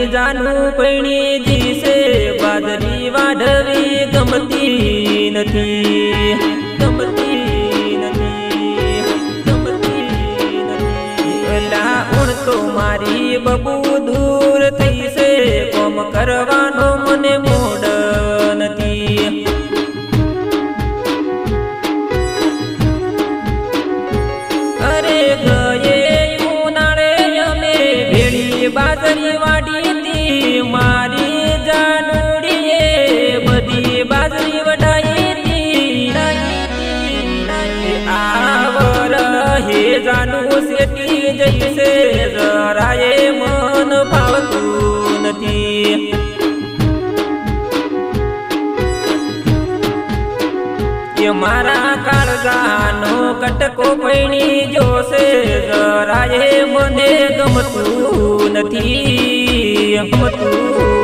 મારી જાનું પૈણી જીશે વાદળી વાઢવી ગમતી નથી. ગમતી નથી. ગમતી નથી. એલા ઉણ તો મારી બબુ નથી એ મારા કાળજાનો કટકો પૈણી જોશે. જરાય મને ગમતું નથી. ગમતું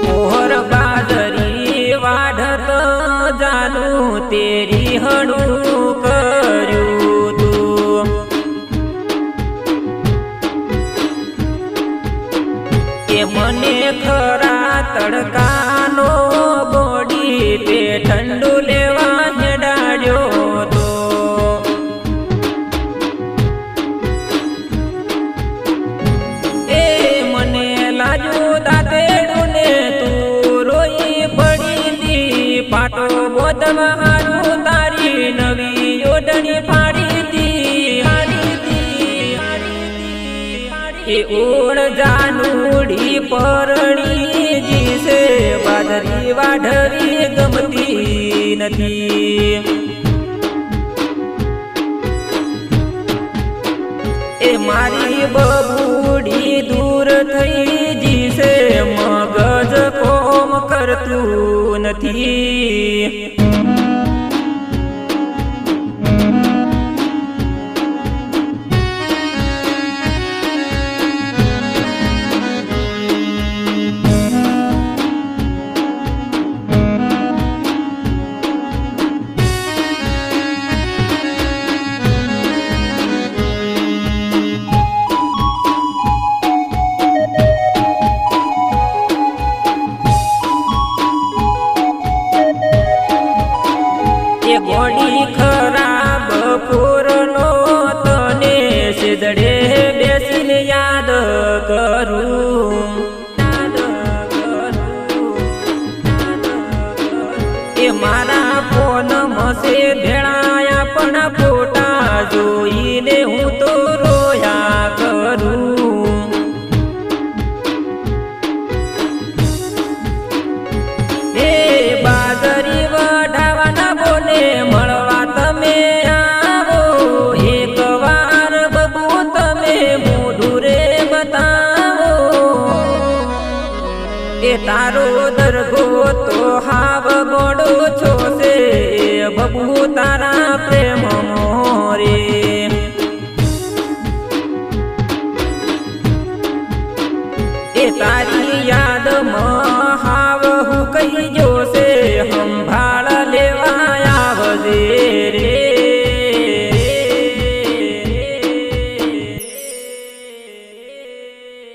પોહર બાજરી વાઢત જાનું તેરી હણું કર્યું તું. એ મને ખરા તડકાનો ઓળ જાનુડી પરણી જીસે વાદરી વાઢવી ગમતી નથી. એ મારી બબુડી દૂર થઈ મગજ કોમ કરતું નથી. ખરાબ પૂરનો તને સિદડે બેસીને યાદ કરું. એ મારા ફોન મસે ભેળાયા તારો દરગો તો હાવ મોડો છો છે બબુ તારા પ્રેમ મોરી